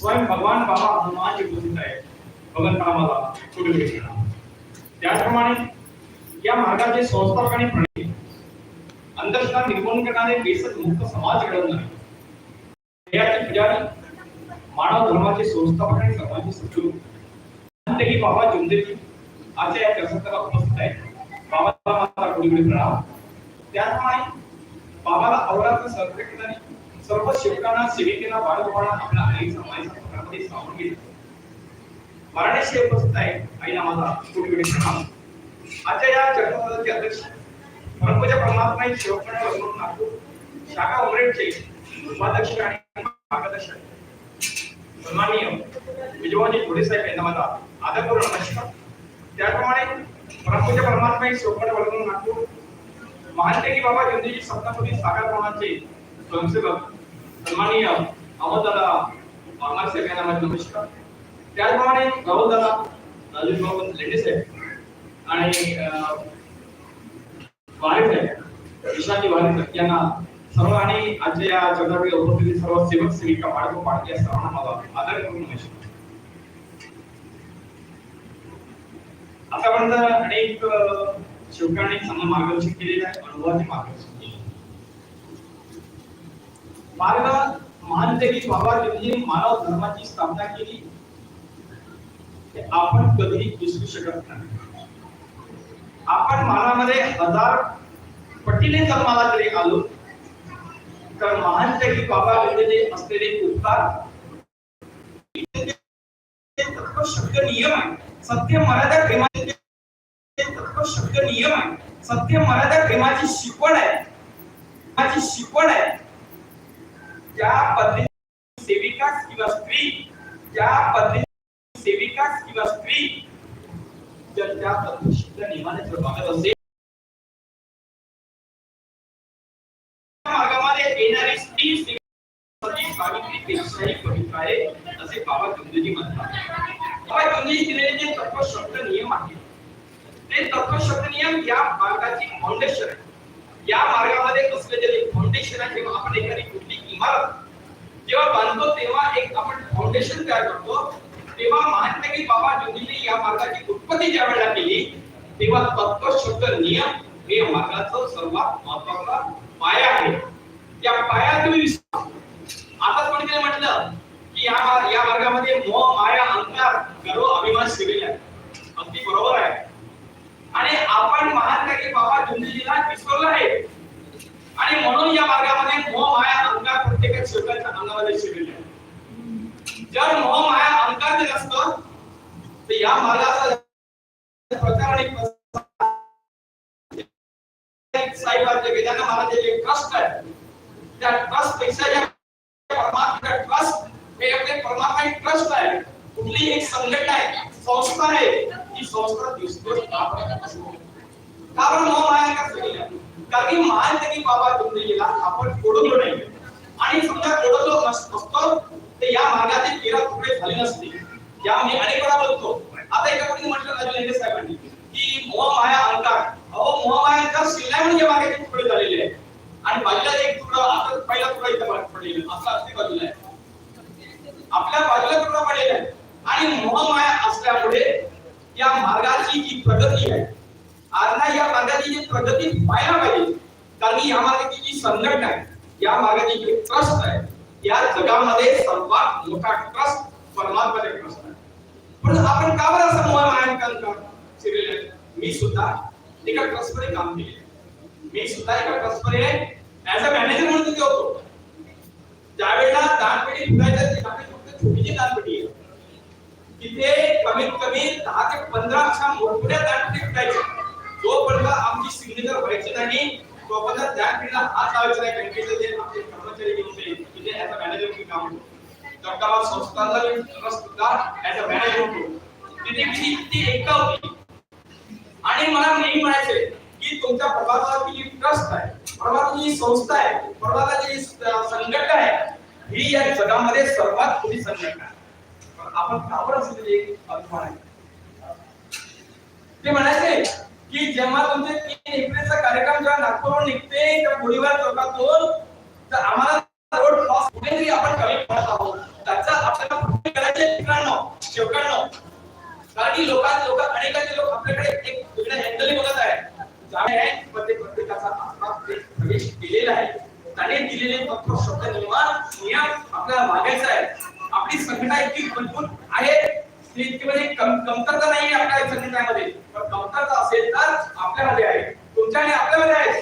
स्वयं भगवान बाबा हनुमान जी उपस्थित आहे भगवंत रामाला कुठे भेटणार त्याचप्रमाणे या मार्गाचे संस्थापक आणि प्रणेते अंधश्रद्धा निर्मूलन करणारे बेसक मुक्त समाज घडवणारे याचे पुजारी मानव धर्माचे संस्थापक आणि समाजाचे सद्गुरू अंतही बाबा जुंदेजी आजच्या या प्रसंगाला उपस्थित आहेत. बाबाला माझा कुठे प्रणाम. त्याचप्रमाणे बाबाला अवरात्र सहकार्य करणारी सर्व सेवकांना सेविकेला बाळगोपाळा आपल्या आईचा माईचा पत्रामध्ये सामावून घेतलं वाराणसी उपस्थित आहे आईला माझा कोटी कोटी प्रणाम आजच्या या चर्चासत्राचे अध्यक्ष परमपूजा परमात्मा एक शेवटपणे वरून नागपूर शाखा उमरेडचे उपाध्यक्ष आणि मार्गदर्शक. सन्माननीय विजयवाजी घोडे साहेब यांना माझा आदरपूर्ण नमस्कार. त्याप्रमाणे परमपूज्य परमात्मा एक शेवटपणे वरून नागपूर महानटेकी बाबा गांधीजी सप्तपदी सागर प्रमाणाचे स्वयंसेवक सन्माननीय अहमददादा वाघमार साहेब यांना नमस्कार. त्याचप्रमाणे गौरवदादा राजू बाबा लेडीज साहेब आणि अं, वारे ईशानी विशांती यांना सर्व आणि आजच्या या चर्चाकडे उपस्थित सर्व सेवक सेविका बाळगो पाडके सर्वांना माझा आदर करून नमस्कार. आतापर्यंत अनेक अं, शिवकांनी चांगलं मार्गदर्शन केलेलं आहे अनुभवाचे मार्गदर्शन केलेलं आहे. मानते की बाबा त्यांनी मानव धर्माची स्थापना केली. ते आपण कधीही विसरू शकत नाही. आपण मानामध्ये हजार पटीने जन्माला जरी आलो तर महानते की बाबा त्यांचे असलेले उपकार शब्द नियम आहे. सत्य मर्यादा प्रेमाचे शब्द नियम आहे. सत्य मर्यादा प्रेमाची शिकवण आहे. प्रेमाची शिकवण आहे. ज्या पद्धतीने सेविका किंवा स्त्री ज्या पद्धतीने सेविका किंवा स्त्री जर त्या नियमाने जर वागत असेल मार्गामध्ये येणारी स्त्री पवित्र आहे असे बाबा म्हणतात. बाबा दिलेले जे तत्व नियम आहेत ते तत्व नियम या मार्गाची फाउंडेशन आहे. या मार्गामध्ये असलेले फाउंडेशन आहे जेव्हा आपण एखादी इमारत जेव्हा बांधतो तेव्हा एक आपण फाउंडेशन तयार करतो. तेव्हा मान्य की बाबा जोगीने या मार्गाची उत्पत्ती ज्या वेळेला केली तेव्हा तत्व शब्द नियम हे मार्गाचं सर्वात महत्त्वाचा पाया आहे. त्या पाया तुम्ही विसरा. आता कोणीतरी म्हटलं की या या मार्गामध्ये मोह माया अंकार गर्व अभिमान शिरले आहे अगदी बरोबर शेवटाच्या अंगामध्ये शिरलेले आहे जर मोह माया अहंकार जर असतं तर या मार्गाचा प्रकार आणि साईबाब जे महाराज जे ट्रस्ट आहे त्या ट्रस्ट पेक्षा या परमात्मा ट्रस्ट हे आपले परमात्मा ट्रस्ट आहे कुठली एक संघटना आहे संस्था आहे ती संस्था दिसतो कारण मोह माया का कारण की त्यांनी बाबा तुमच्या आपण कोडलो नाही। आणि समजा कोडलो नसतो ते या मार्गाचे तेरा तुकडे झाले नसते. या मी अनेक वेळा बोलतो. आता एका कोणी म्हटलं राजू लेंडे साहेबांनी की मोह माया अंकार. अहो मोह माया अंकार शिल्लाय म्हणजे मार्गाचे तुकडे झालेले आहे आणि बाजूला एक तुकडा आता पहिला तुकडा इथं पडलेला. असा असते बाजूला. आहे आपल्या बाजूला तुकडा पडलेला आहे. आणि मोह माया असल्यामुळे या मार्गाची जी प्रगती आहे आज ना या मार्गाची जी प्रगती व्हायला पाहिजे कारण की या मार्गाची जी संघटना आहे या मार्गाची जी ट्रस्ट आहे या जगामध्ये सर्वात मोठा ट्रस्ट परमात्माचे ट्रस्ट आहे. पण आपण का बरं असं मोह मायांकन शिरलेलं आहे? मी सुद्धा एका ट्रस्टमध्ये काम केले. मी सुद्धा एका ट्रस्टमध्ये ऍज अ मॅनेजर म्हणून तिथे होतो. ज्यावेळेला दानपेटी फुटायच्या ठिकाणी फक्त छोटीची दानपेटी आहे. तिथे कमीत कमी दहा ते पंधरा अशा मोठमोठ्या दानपेटी फुटायच्या जोपर्यंत आमची सिग्नेचर व्हायची नाही तोपर्यंत दानपेटीला हात लावायचा नाही बँकेचे जे आपले कर्मचारी जे होते तिथे अ मॅनेजर मी काम होतो जगताबाद संस्थांचा मी सुद्धा ऍज अ मॅनेजर होतो तिथे किती किती एकता होती. आणि मला नेहमी म्हणायचे की तुमच्या प्रभागाची जी ट्रस्ट आहे प्रभागाची जी संस्था आहे प्रभागाची जी संघटना आहे ही या जगामध्ये सर्वात मोठी संघटना आहे. आपण का बरं एक अभिमान आहे? ते म्हणायचे की जेव्हा तुमचे तीन एप्रिलचा कार्यक्रम जेव्हा नागपूरहून निघते त्या गोळीबार चौकातून तर आम्हाला रोड क्रॉस कुठेतरी आपण कमी करत आहोत. त्याचा आपल्याला करायचे मित्रांनो शेवटांनो कारण की लोक अनेकांचे लोक आपल्याकडे एक वेगळं हँडली बघत जाणे आहे प्रत्येकाचा प्रवेश केलेला आहे. त्याने दिलेले शब्द निर्माण नियम आपल्याला मागायचा आहे. आपली संघटना इतकी मजबूत आहे. इतकी म्हणजे कमतरता नाही आपल्या संघटनामध्ये. पण कमतरता असेल तर आपल्यामध्ये आहे. तुमच्या आणि आपल्यामध्ये आहे.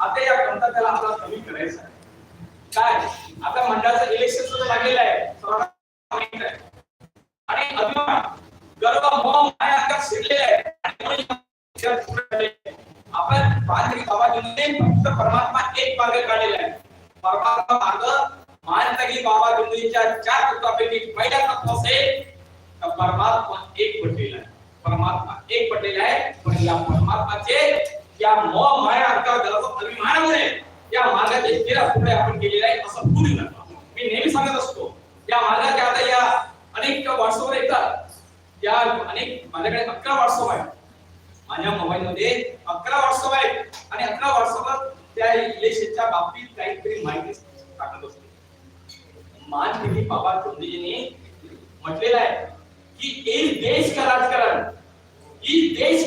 आता या कमतरतेला आपला कमी करायचं आहे. काय? आता मंडळाचं इलेक्शन सुद्धा लागलेलं आहे. आणि अभिमान गर्व मोह माया अंगात शिरलेला आहे. आपण पाहतो बाबाजींनी फक्त परमात्मा एक मार्ग काढलेला आहे. परमात्मा मार्ग मानता बाबाजींच्या बाबा चार तत्वापैकी पहिला तत्व असेल तर परमात्मा एक म्हटलेला आहे. परमात्मा एक पडलेला आहे. पण या परमात्माचे या मोह माया अंगावर गर्व अभिमानामुळे या मार्गाचे तेरा पुढे आपण केलेले आहे. असं पूर्ण नका मी नेहमी सांगत असतो या मार्गाच्या आता या अनेक व्हॉट्सअपवर येतात. या अनेक माझ्याकडे अकरा व्हॉट्सअप आहे माझ्या मोबाईल मध्ये अकरा व्हॉट्सअप आहे आणि अकरा व्हॉट्सअपवर त्या इलेक्शनच्या बाबतीत काहीतरी माहिती टाकत असते. मान किती बाबा गांधीजींनी म्हटलेलं आहे की एक देश का राजकारण?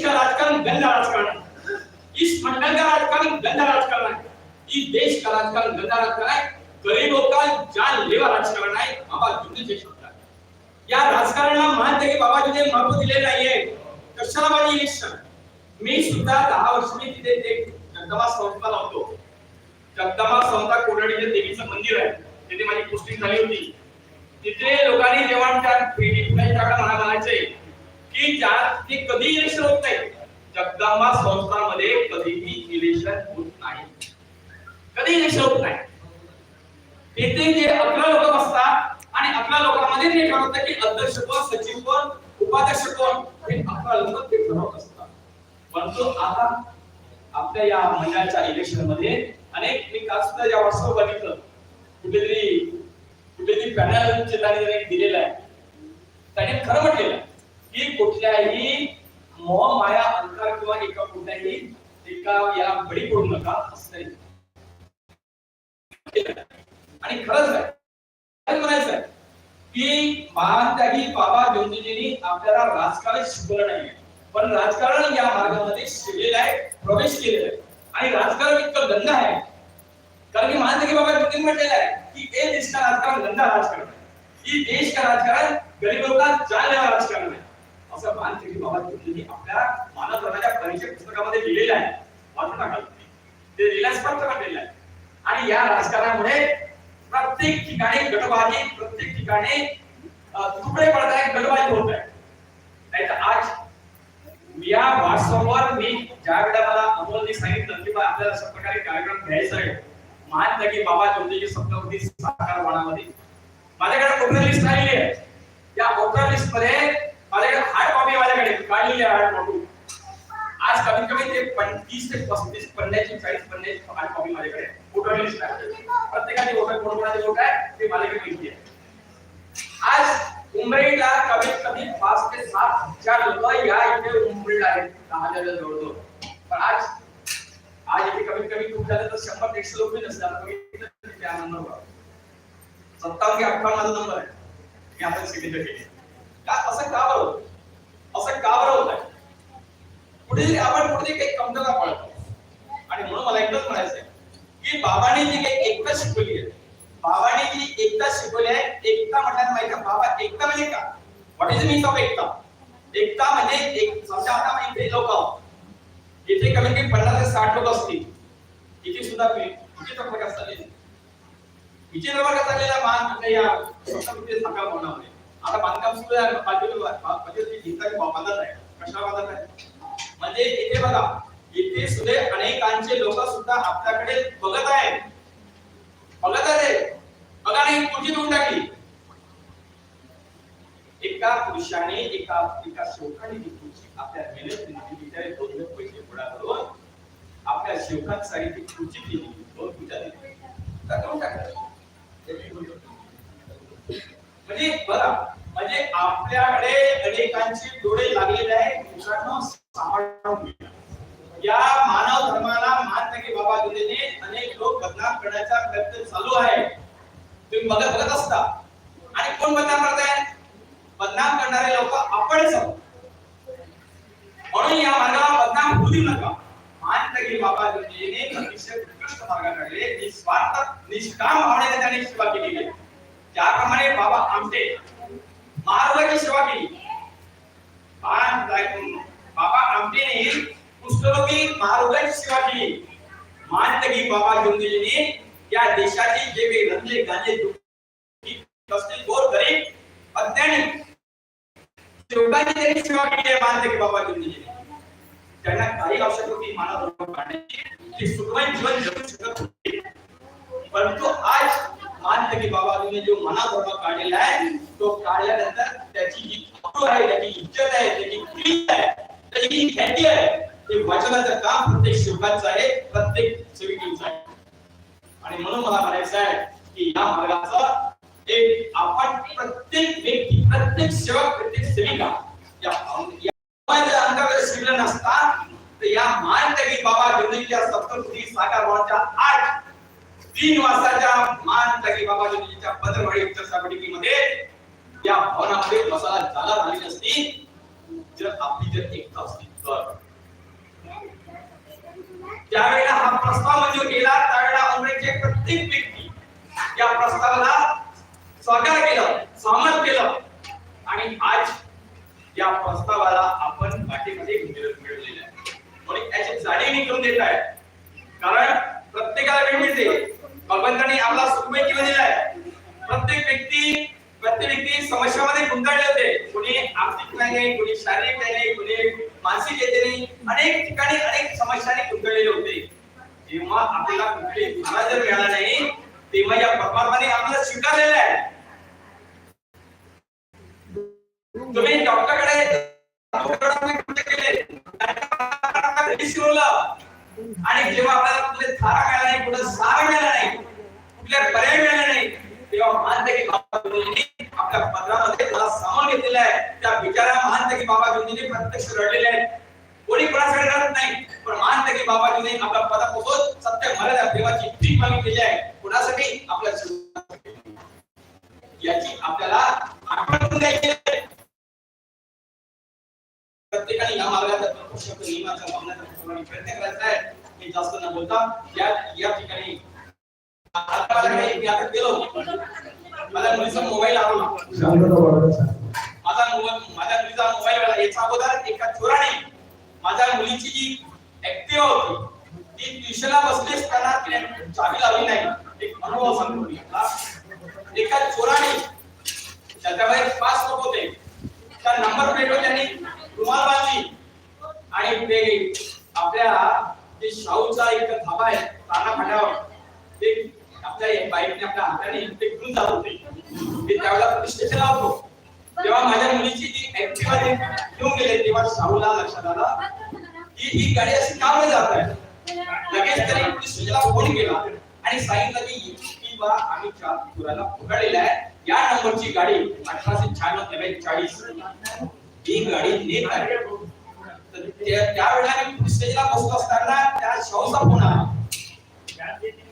देश का राजकारण गंदा राजकारण है। इस मंडल का राजकारण गंदा राजकारण है। इस देश का राजकारण गंदा राजकारण है। गरीबों का जान लेवा राजकारण आहे बाबा गांधीचे शब्द आहे या राजकारणाला मानते द्या बाबा जुने महत्त्व दिले नाहीये कशाला माझी इलेक्शन मी सुद्धा दहा वर्ष मी तिथे ते जगदमा संस्था लावतो जगदमा संस्था कोरडीचे देवीचं मंदिर आहे. तिथे माझी पोस्टिंग झाली होती. तिथे लोकांनी जेव्हा त्या पुढे टाका मला म्हणायचे की त्या ते कधी इलेक्शन होत नाही. जगदंबा संस्थांमध्ये कधीही इलेक्शन होत नाही. कधी इलेक्शन होत नाही. तिथे जे अकरा लोक बसतात आणि अकरा लोकांमध्ये ते ठरवतात की अध्यक्ष कोण सचिव कोण उपाध्यक्ष कोण हे अकरा लोक ते ठरवत असतात. परंतु आता आपल्या या महिन्याच्या इलेक्शनमध्ये अनेक मी काल सुद्धा या व्हॉट्सअप बघितलं कुठेतरी कुठेतरी पॅनल त्यांनी दिलेलं आहे. त्याने खरं म्हटलेलं आहे. की कुठल्याही मोह माया अंकार किंवा एका कुठल्याही एका या बळी पडू नका असं आणि खरंच आहे. काय म्हणायचं आहे की महात्यागी बाबा जोंजीजींनी आपल्याला राजकारण शिकवलं नाही. पण राजकारण या मार्गामध्ये शिकलेलं आहे प्रवेश केलेला आहे. आणि राजकारण इतकं गंध आहे. कारण की महात्यागी बाबा गांधींनी म्हटलेलं आहे की हे देश का राजकारण गंदा राजकारण आहे. ही देश का राजकारण गरीबों का जानलेवा राजकारण आहे. असं महात्यागी बाबा गांधींनी आपल्या मानवधर्माच्या परिचय पुस्तकामध्ये लिहिलेलं आहे. वाचू नका ते लिहिल्यास स्पष्ट म्हटलेलं आहे. आणि या राजकारणामुळे प्रत्येक ठिकाणी गटबाजी प्रत्येक ठिकाणी तुकडे पडत आहे गटबाजी होत आहे. नाही तर आज या व्हॉट्सअपवर मी ज्या वेळेला मला अमोलने सांगितलं की आपल्याला अशा प्रकारे कार्यक्रम घ्यायचा आहे. मान की बाबा ज्योतिजी सप्तवती तीस ते पस्तीस पन्नासची चाळीस पन्नासची हार्ड कॉपी माझ्याकडे वोटर लिस्ट आहे प्रत्येकाची वोटर कोण कोणाचे वोट आहे ते माझ्याकडे माहिती आहे आज मुंबईला कमीत कमी पाच ते सात हज़ार लोक या आज आज इथे कमीत कमी खूप झालं तर शंभर एकशे लोक नसतात तर त्या नंबरवर सत्तावन्न की अठरा माझा नंबर आहे मी आता सिग्नेचर केली का असं का बरं का पुढे आपण कुठेतरी काही कमतरता पाळतो. आणि म्हणून मला एकच म्हणायचं आहे की बाबाने जी काही एकता शिकवली आहे बाबाने जी एकता शिकवली आहे एकता म्हटल्यात माहिती बाबा एकता म्हणजे का? व्हॉट इज मीन्स ऑफ एकता? एकता म्हणजे एक समजा आता इथे लोक आहोत. इथे कमीत कमी पन्नास ते साठ लोक असतील. इथे सुद्धा विचित्र प्रकार चाललेले विचित्र प्रकार चाललेला मान आपल्या या स्वतंत्र साकार भवनामध्ये आता बांधकाम सुरू आहे बाजूला म्हणजे भिंत बांधत आहे कशाला बांधत आहे? म्हणजे इथे बघा, इथे सुद्धा अनेकांचे लोक सुद्धा आपल्याकडे बघत आहेत. बघत आहेत बघा नाही खुर्ची देऊन टाकली. एका पुरुषाने एका एका शोकाने ती खुर्ची आपल्या मेहनत बिचारे दोन दोन पैसे गोळा करून आपल्या शेवकांसाठी ती खुर्ची केली दोन पूजा दिली देऊन टाकलं. म्हणजे बघा, म्हणजे आपल्याकडे अनेकांचे डोळे लागलेले आहेत. दुसऱ्यांना सांभाळून या मानव धर्माला मान्य की बाबा दिलेले अनेक लोक बदनाम करण्याचा प्रयत्न चालू आहे. तुम्ही बघत बघत असता. आणि कोण बदनाम करताय? बदनाम करणारे लोक आपणच होऊ देऊ नका. मानतगी बाबा जोडीने अतिशय उत्कृष्ट मार्गाकडे निस्वार्थ निष्काम भावनेने त्याने सेवा केली. आहे ज्याप्रमाणे बाबा आमटे मार्गाची सेवा केली. मान बाबा आमटेने कुष्ठरोगी सेवा केली मानतगी बाबा जोंदेजीने या देशाची जे काही रंजे गांजे असतील गोर गरीब अज्ञानी लोकांची त्यांनी सेवा केली आहे मानतगी बाबा जोंदेजीने त्यांना काही आवश्यक होती मानव काढण्याची ते सुखमय जीवन जगू शकत होते. परंतु आज मानते की बाबाजीने जो मना धर्म काढलेला आहे तो काढल्यानंतर त्याची जी आहे, त्याची इज़्ज़त आहे, त्याची कीर्ती आहे तर ही ख्याती आहे ते वाचनाचं काम प्रत्येक सेवकाचं आहे प्रत्येक सेविकेचं आहे आणि म्हणून मला म्हणायचं आहे की या मार्गाचा एक आपण प्रत्येक व्यक्ती प्रत्येक सेवक प्रत्येक सेविका या या जर अंगाकडे शिरलं नसता तर या मानतगी बाबा जोनीच्या सप्तपदी साकार भावाच्या आठ तीन वाजताच्या मानतगी बाबा जोनीच्या पदरवाडी उच्च साबडिकीमध्ये या भवनामध्ये बसायला जागा झाली नसती जर आपली जर एकता असली तर. त्यावेळेला हा प्रस्ताव मंजूर केला त्यावेळेला अमरेचे प्रत्येक व्यक्ती या प्रस्तावाला स्वागत केलं सहमत केलं. आणि आज या प्रस्तावाला आपण पाठीमध्ये मिळवलेलं आहे. म्हणून याची जाणीव मी करून देत आहे. कारण प्रत्येकाला वेळ मिळते. भगवंताने आपला सुखमय केला दिलाय. प्रत्येक व्यक्ती प्रत्येक व्यक्ती समस्यामध्ये गुंतळले होते. कोणी आर्थिक नाही कोणी शारीरिक नाही कोणी मानसिक येते नाही. अनेक ठिकाणी अनेक समस्यांनी गुंतळलेले होते. जेव्हा आपल्याला कुठली गुन्हा जर मिळाला नाही तेव्हा या परमात्माने आपल्याला स्वीकारलेलं आहे. तुम्ही डॉक्टरकडे आणि जेव्हा आपल्याला कुठे थारा मिळाला नाही कुठे सारा मिळाला नाही कुठल्या पर्याय मिळाला नाही तेव्हा मान आपल्या पत्रामध्ये मला सामावून घेतलेलं आहे त्या बिचारा मानते की बाबा गुरुजींनी प्रत्यक्ष रडलेले आहेत कोणी कोणासाठी रडत नाही पण मानते की बाबाजीने आपल्या पदापासून सत्य मर्यादा देवाची भीक मागितलेली आहे कोणासाठी आपल्या याची आपल्याला आठवण द्यायची प्रत्येकाने या मार्गाचा शब्द नियमाचा वापरण्याचा प्रयत्न करायचा आहे मी जास्त न बोलता या या ठिकाणी आता गेलो माझ्या मुलीचा मोबाईल वाढवायचा. माझा माझ्या मुलीचा मोबाईल आला याच्या अगोदर एका चोराने माझ्या मुलीची जी ऍक्टिव्ह होती ती ट्युशनला बसली असताना तिने चावी लावली नाही. एक अनुभव सांगतो मी. एका चोराने त्याच्यामध्ये पाच लोक होते. त्या नंबर प्लेटवर त्यांनी रुमाल बांधली. आणि ते आपल्या ते शाहूचा एक धाबा आहे ताना फाट्यावर ते आपल्या बाईकने आपल्या हाताने ते घेऊन जात होते. मी त्यावेळेला पोलीस स्टेशनला होतो. तेव्हा माझ्या मुलीची जी ऍक्टिव्हा घेऊन गेले. तेव्हा शाहूला लक्षात आला की ही गाडी अशी का बरं जात आहे. लगेच तरी पोलीस स्टेशनला फोन केला आणि सांगितलं की की बा आम्ही चार चोराला पकडलेला आहे. या नंबरची गाडी अठराशे शहाण्णव चाळीस. ही गाडी नेत आहे. तर त्या- त्यावेळेला मी पोलीस स्टेशनला बसलो असताना त्या शाहूचा फोन आला.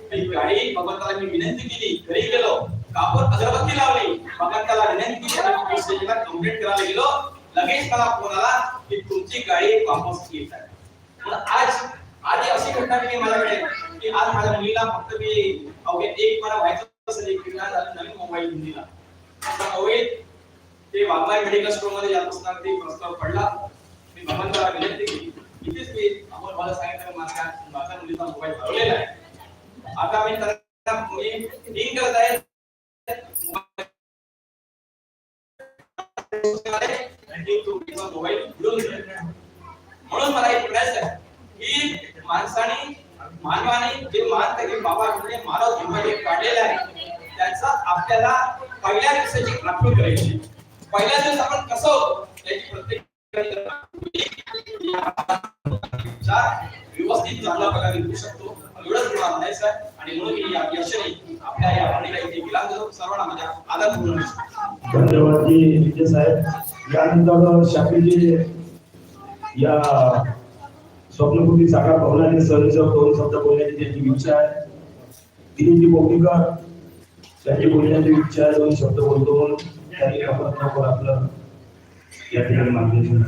काही गाडी भगवंताला मी विनंती केली घरी गेलो कापड अगरबत्ती लावली भगवंताला विनंती केली आणि स्टेशनला कंप्लेंट करायला गेलो. लगेच मला फोन आला की तुमची गाडी वापस येत आहे. म्हणून आज आधी अशी घटना केली माझ्याकडे की आज माझ्या मुलीला फक्त मी अवघे एक मला व्हायचं असेल एक नवीन मोबाईल घेऊन दिला आता ते वाघबाई मेडिकल स्टोरमध्ये जात असताना ते प्रस्ताव पडला. मी भगवंताला विनंती केली इथेच मी अमोल मला सांगितलं माझ्या माझ्या मुलीचा मोबाईल हरवलेला आहे. आता मी मी लिंक करत आहे. मोबाईल म्हणून मला एक प्रश्न आहे की माणसाने मानवाने जे मानतं बाबा मानव जे काढलेला आहे त्याचा आपल्याला पहिल्या दिवसाची आठवण करायची. पहिल्या दिवस आपण कसं होतो? प्रत्येक व्यवस्थित चांगला प्रकारे घेऊ शकतो. एवढंच मला म्हणायचं आहे. आणि म्हणून मी या यशने आपल्या या वाणीला इथे विलांग सर्वांना माझ्या आदर पूर्ण धन्यवाद जी विजय साहेब. यानंतर शाखेचे या स्वप्नपूर्ती साकार भवनाने सहजव दोन शब्द बोलण्याची त्यांची इच्छा आहे. दिलीपजी बोगीकर त्यांची बोलण्याची इच्छा आहे दोन शब्द बोलतो म्हणून. त्यांनी आपण आपलं या ठिकाणी मार्गदर्शन